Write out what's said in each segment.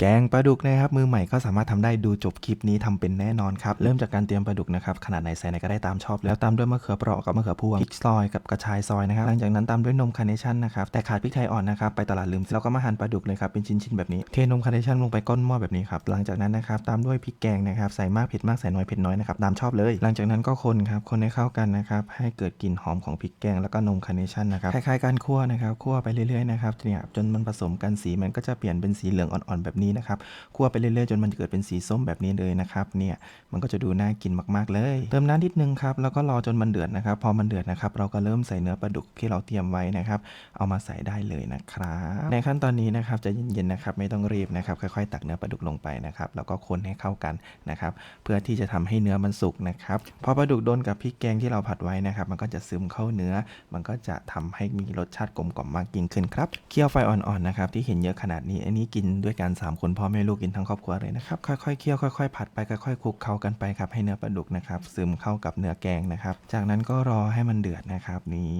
แกงปลาดุกนะครับมือใหม่ก็สามารถทำได้ดูจบคลิปนี้ทำเป็นแน่นอนครับ เริ่มจากการเตรียมปลาดุกนะครับขนาดไหนใส่ไหนก็ได้ตามชอบแล้วตามด้วยมะเขือเปราะกับมะเขือพวงพริกซอยกับกระชายซอยนะครับหลังจากนั้นตามด้วยนมคาร์เนชั่นนะครับแต่ขาดพริกไทยอ่อนนะครับไปตลาดลืมแล้วก็มาหั่นปลาดุกเลยครับเป็นชิ้นๆแบบนี้เทนมคาร์เนชั่นลงไปก้นหม้อแบบนี้ครับหลังจากนั้นนะครับตามด้วยพริกแกงนะครับใส่มากเผ็ดมากใส่น้อยเผ็ดน้อยนะครับตามชอบเลย หลังจากนั้นก็คนครับคนให้เข้ากันนะครับให้เกิดกลิ่นหอมของพริกแกงแล้วก็นมคาร์เนชั่นนะครับคล้ายๆการคั่วนะครับคั่วไปเรื่อยๆนะครับเนี่ยจนมันผสมกันสีมันก็จะเปลี่ยนเป็นสีเหลืองอ่อนๆแบบนี้นะครับคั่วไปเรื่อยๆจนมันเกิดเป็นสีส้มแบบนี้เลยนะครับเนี่ยมันก็จะดูน่ากินมากๆเลย เติมน้ำนิดนึงครับแล้วก็รอจนมันเดือดนะครับ พอมันเดือดนะครับ เราก็เริ่มใส่เนื้อปลาดุกที่เราเตรียมไว้นะครับ เอามาใส่ได้เลยนะครับในขั้นตอนนี้นะครับจะเย็นๆนะครับ ไม่ต้องรีบนะครับ ค่อยๆ ตักเนื้อปลาดุกลงไปนะครับแล้วก็คนให้เข้ากันนะครับ เพื่อที่จะทำให้เนื้อมันสุกนะครับพอปลาดุกโดนกับพริกแกงที่เราผัดไว้นะครับ มันก็จะซึมเข้าเนื้อ มันก็จะทำให้มีรสชาติกลมกล่อมมากยิ่งขึ้นครับเคี่ยวไฟอ่อนๆนะครับที่เห็นเยอะขนาดนี้อันนี้กินด้วยกันสามคนพ่อแม่ลูกกินทั้งครอบครัวเลยนะครับค่อยๆเคี่ยวค่อยๆผัดไปค่อยๆคลุกเคล้ากันไปครับให้เนื้อปลาดุกนะครับซึมเข้ากับเนื้อแกงนะครับ จากนั้นก็รอให้มันเดือดนะครับนี่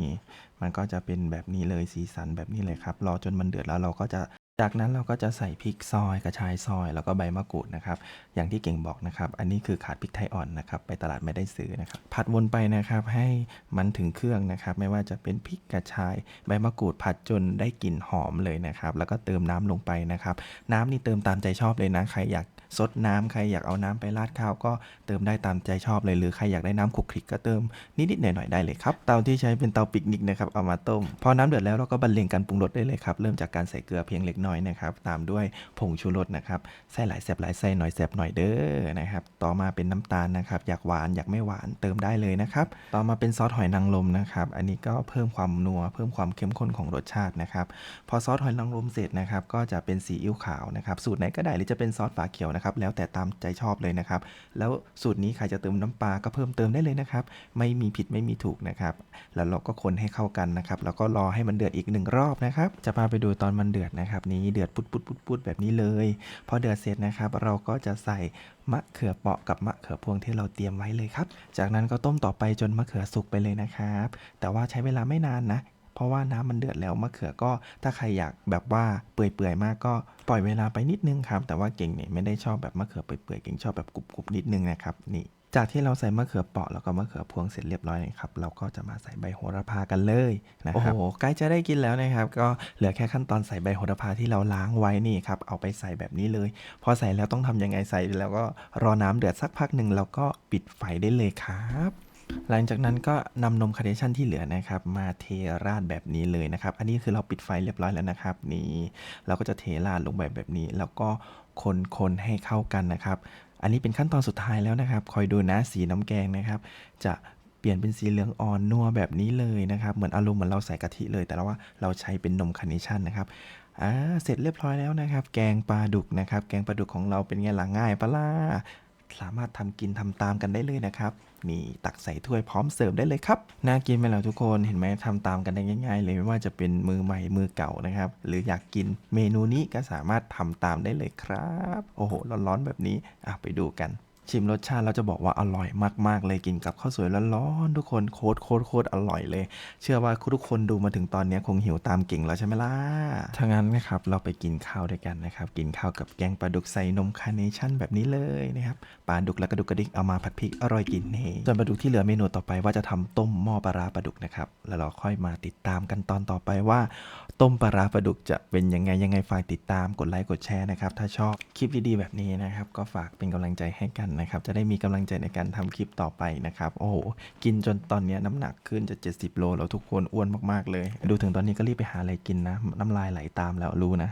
มันก็จะเป็นแบบนี้เลยสีสันแบบนี้เลยครับรอจนมันเดือดแล้วเราก็จะ จากนั้นเราก็จะใส่พริกซอยกระชายซอย แล้วก็ใบมะกรูดนะครับ อย่างที่เก่งบอกนะครับ อันนี้คือขาดพริกไทยอ่อนนะครับ ไปตลาดไม่ได้ซื้อนะครับ ผัดวนไปนะครับให้มันถึงเครื่องนะครับ ไม่ว่าจะเป็นพริกกระชายใบมะกรูดผัดจนได้กลิ่นหอมเลยนะครับ แล้วก็เติมน้ำลงไปนะครับ น้ำนี่เติมตามใจชอบเลยนะ ใครอยากซดน้ำใครอยากเอาน้ำไปราดข้าวก็เติมได้ตามใจชอบเลย หรือใครอยากได้น้ำคลุกคลิกก็เติมนิดๆหน่อยๆได้เลยครับ เตาที่ใช้เป็นเตาปิกนิกนะครับ เอามาต้ม พอน้ำเดือดแล้วเราก็บรรเลงการปรุงรสได้เลยครับ เริ่มจากการใส่เกลือเพียงเล็กน้อยนะครับ ตามด้วยผงชูรสนะครับใส่หลายแสบหลายใส่หน่อยแสบหน่อยเด้อนะครับ ต่อมาเป็นน้ำตาลนะครับ อยากหวานอยากไม่หวานเติมได้เลยนะครับ ต่อมาเป็นซอสหอยนางรมนะครับ อันนี้ก็เพิ่มความนัวเพิ่มความเข้มข้นของรสชาตินะครับ พอซอสหอยนางรมเสร็จนะครับ ก็จะเป็นซีอิ๊วขาวนะครับ สูตรไหนก็ได้หรือจะเป็นซอสฝาเขียวนะครับ แล้วแต่ตามใจชอบเลยนะครับ แล้วสูตรนี้ใครจะเติมน้ำปลาก็เพิ่มเติมได้เลยนะครับ ไม่มีผิดไม่มีถูกนะครับ แล้วเราก็คนให้เข้ากันนะครับ แล้วก็รอให้มันเดือดอีกหนึ่งรอบนะครับ จะพาไปดูตอนมันเดือดนะครับนีเดือดปุดปุดปุดปุดแบบนี้เลยพอเดือดเสร็จนะครับเราก็จะใส่มะเขือเปราะกับมะเขือพวงที่เราเตรียมไว้เลยครับ จากนั้นก็ต้มต่อไปจนมะเขือสุกไปเลยนะครับ แต่ว่าใช้เวลาไม่นานนะเพราะว่าน้ำมันเดือดแล้วมะเขือก็ถ้าใครอยากแบบว่าเปื่อยๆมากก็ปล่อยเวลาไปนิดนึงครับ แต่ว่าเก่งเนี่ยไม่ได้ชอบแบบมะเขือเปื่อยๆเก่งชอบแบบกรุบๆนิดนึงนะครับนี่ จากที่เราใส่มะเขือเปราะแล้วก็มะเขือพวงเสร็จเรียบร้อยนะครับเราก็จะมาใส่ใบโหระพากันเลยนะครับโอ้โหใกล้จะได้กินแล้วนะครับ ก็เหลือแค่ขั้นตอนใส่ใบโหระพาที่เราล้างไว้นี่ครับเอาไปใส่แบบนี้เลย พอใส่แล้วต้องทำยังไงใส่แล้วก็รอน้ำเดือดสักพักหนึ่งแล้วก็ปิดไฟได้เลยครับหลังจากนั้นก็นำนมคาร์เนชั่นที่เหลือนะครับ มาเทราดแบบนี้เลยนะครับ อันนี้คือเราปิดไฟเรียบร้อยแล้วนะครับ นี่เราก็จะเทราดลงไปแบบนี้ แล้วก็คนๆให้เข้ากันนะครับ อันนี้เป็นขั้นตอนสุดท้ายแล้วนะครับ คอยดูนะสีน้ำแกงนะครับ จะเปลี่ยนเป็นสีเหลืองอ่อนนัวแบบนี้เลยนะครับ เหมือนอารมณ์เหมือนเราใส่กะทิเลย แต่ว่าเราใช้เป็นนมคาร์เนชั่นนะครับอ่าเสร็จเรียบร้อยแล้วนะครับ แกงปลาดุกนะครับ แกงปลาดุกของเราเป็นไงล่ะง่ายปะล่ะ สามารถทำกินทำตามกันได้เลยนะครับ นี่ตักใส่ถ้วยพร้อมเสิร์ฟได้เลยครับ น่ากินไหมล่ะทุกคนเห็นไหมทำตามกันได้ง่ายๆ เลยไม่ว่าจะเป็นมือใหม่มือเก่านะครับ หรืออยากกินเมนูนี้ก็สามารถทำตามได้เลยครับ โอ้โหร้อนๆแบบนี้อะไปดูกัน ชิมรสชาติเราจะบอกว่าอร่อยมากๆ เลยกินกับข้าวสวยร้อนๆทุกคนโคตรโคตรโคตรอร่อยเลย เชื่อว่าทุกคนดูมาถึงตอนนี้คงหิวตามเก่งแล้วใช่ไหมล่ะถ้างั้นนะครับเราไปกินข้าวด้วยกันนะครับกินข้าวกับแกงปลาดุกใส่นมคาร์เนชั่นแบบนี้เลยนะครับปลาดุกและกระดุกกระดิกเอามาผัดพริกอร่อยกินเน่ส่วนปลาดุกที่เหลือเมนูต่อไปว่าจะทำต้มหม้อปลาราปลาดุกนะครับแล้วเราค่อยมาติดตามกันตอนต่อไปว่า ต้มปลาราปลาดุกจะเป็นยังไงยังไงฝากติดตามกดไลค์กดแชร์นะครับถ้าชอบคลิปดีๆแบบนี้นะครับก็ฝากเป็นกำลังใจให้กันนะครับ จะได้มีกำลังใจในการทำคลิปต่อไปนะครับ โอ้โห กินจนตอนนี้น้ำหนักขึ้นจะ 70 โลแล้วทุกคนอ้วนมากๆเลย ดูถึงตอนนี้ก็รีบไปหาอะไรกินนะ น้ำลายไหลตามแล้วรู้นะ